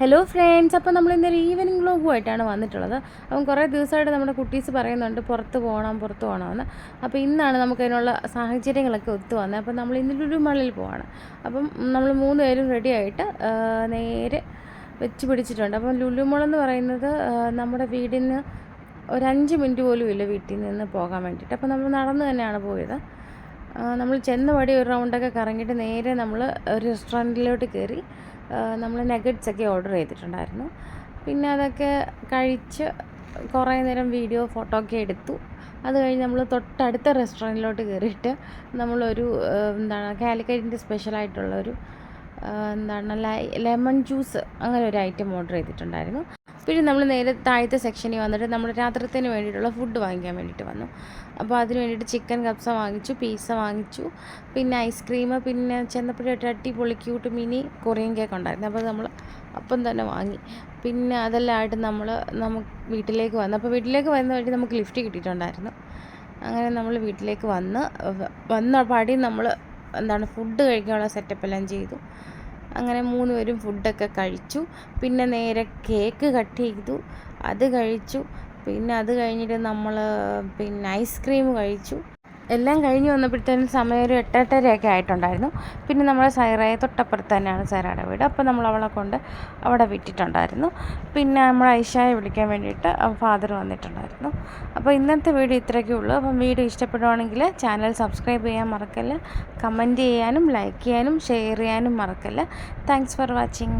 Hello friends അപ്പോൾ നമ്മൾ ഇന്നൊരു ഈവനിങ് വ്ലോഗുമായിട്ടാണ് വന്നിട്ടുള്ളത്. അപ്പം കുറേ ദിവസമായിട്ട് നമ്മുടെ കുട്ടീസ് പറയുന്നുണ്ട് പുറത്ത് പോകണം പുറത്ത് പോകണമെന്ന് അപ്പോൾ ഇന്നാണ് നമുക്കതിനുള്ള സാഹചര്യങ്ങളൊക്കെ ഒത്തു വന്നത്. അപ്പം നമ്മൾ ഇന്ന് ലുലു മാളിൽ പോവാണ്. അപ്പം നമ്മൾ മൂന്ന് പേരും റെഡിയായിട്ട് നേരെ വെച്ച് പിടിച്ചിട്ടുണ്ട്. അപ്പം ലുലു മാൾ എന്ന് പറയുന്നത് നമ്മുടെ വീടിന് ഒരു അഞ്ച് മിനിറ്റ് പോലും ഇല്ല വീട്ടിൽ നിന്ന് പോകാൻ വേണ്ടിയിട്ട്. അപ്പോൾ നമ്മൾ നടന്ന് തന്നെയാണ് പോയത്. നമ്മൾ ചെന്ന വടി ഒരു റൗണ്ടൊക്കെ കറങ്ങിയിട്ട് നേരെ നമ്മൾ ഒരു റെസ്റ്റോറന്റിലോട്ട് കയറി നമ്മൾ നഗറ്റ്സൊക്കെ ഓർഡർ ചെയ്തിട്ടുണ്ടായിരുന്നു. പിന്നെ അതൊക്കെ കഴിച്ച് കുറേ നേരം വീഡിയോ ഫോട്ടോ ഒക്കെ എടുത്തു. അത് കഴിഞ്ഞ് നമ്മൾ തൊട്ടടുത്ത റെസ്റ്റോറന്റിലോട്ട് കയറിയിട്ട് നമ്മളൊരു എന്താണ് കാലിക്കറ്റിന്റെ സ്പെഷ്യലായിട്ടുള്ളൊരു എന്താണ് ലൈ ലെമൺ ജ്യൂസ് അങ്ങനെ ഒരു ഐറ്റം ഓർഡർ ചെയ്തിട്ടുണ്ടായിരുന്നു. പിന്നെ നമ്മൾ നേരെ താഴത്തെ സെക്ഷനിൽ വന്നിട്ട് നമ്മൾ രാത്രിത്തിന് വേണ്ടിയിട്ടുള്ള ഫുഡ് വാങ്ങിക്കാൻ വേണ്ടിയിട്ട് വന്നു. അപ്പോൾ അതിന് വേണ്ടിയിട്ട് ചിക്കൻ കപ്സ വാങ്ങിച്ചു പീസ വാങ്ങിച്ചു പിന്നെ ഐസ്ക്രീം പിന്നെ ചെന്നപ്പോഴേ ഒരു അടിപൊളി ക്യൂട്ട് മിനി കൊറിയൻ കേക്ക് ഉണ്ടായിരുന്നു. അപ്പോൾ നമ്മൾ അപ്പം തന്നെ വാങ്ങി. പിന്നെ അതെല്ലാം ആയിട്ട് നമ്മൾ നമുക്ക് വീട്ടിലേക്ക് വന്നു. അപ്പോൾ വീട്ടിലേക്ക് വരുന്ന വഴി നമുക്ക് ലിഫ്റ്റ് കിട്ടിയിട്ടുണ്ടായിരുന്നു. അങ്ങനെ നമ്മൾ വീട്ടിലേക്ക് വന്ന് വന്ന പാടി നമ്മൾ എന്താണ് ഫുഡ് കഴിക്കാനുള്ള സെറ്റപ്പ് എല്ലാം ചെയ്തു. അങ്ങനെ മൂന്ന് പേരും ഫുഡൊക്കെ കഴിച്ചു. പിന്നെ നേരെ കേക്ക് കട്ട് ചെയ്തു. അത് കഴിച്ചു. പിന്നെ അത് കഴിഞ്ഞിട്ട് നമ്മൾ പിന്നെ ഐസ്ക്രീം കഴിച്ചു. എല്ലാം കഴിഞ്ഞ് വന്നപ്പോഴത്തേനും സമയം ഒരു എട്ടെട്ടരയൊക്കെ ആയിട്ടുണ്ടായിരുന്നു. പിന്നെ നമ്മളെ സൈറയെ തൊട്ടപ്പുറത്ത് തന്നെയാണ് സൈറയുടെ വീട്. അപ്പോൾ നമ്മൾ അവളെ കൊണ്ട് അവിടെ വിട്ടിട്ടുണ്ടായിരുന്നു. പിന്നെ നമ്മൾ ഐഷായെ വിളിക്കാൻ വേണ്ടിയിട്ട് ഫാദർ വന്നിട്ടുണ്ടായിരുന്നു. അപ്പോൾ ഇന്നത്തെ വീഡിയോ ഇത്രയൊക്കെ ഉള്ളൂ. അപ്പം വീഡിയോ ഇഷ്ടപ്പെടുവാണെങ്കിൽ ചാനൽ സബ്സ്ക്രൈബ് ചെയ്യാൻ മറക്കല്ല. കമന്റ് ചെയ്യാനും ലൈക്ക് ചെയ്യാനും ഷെയർ ചെയ്യാനും മറക്കല്ല. Thanks for watching.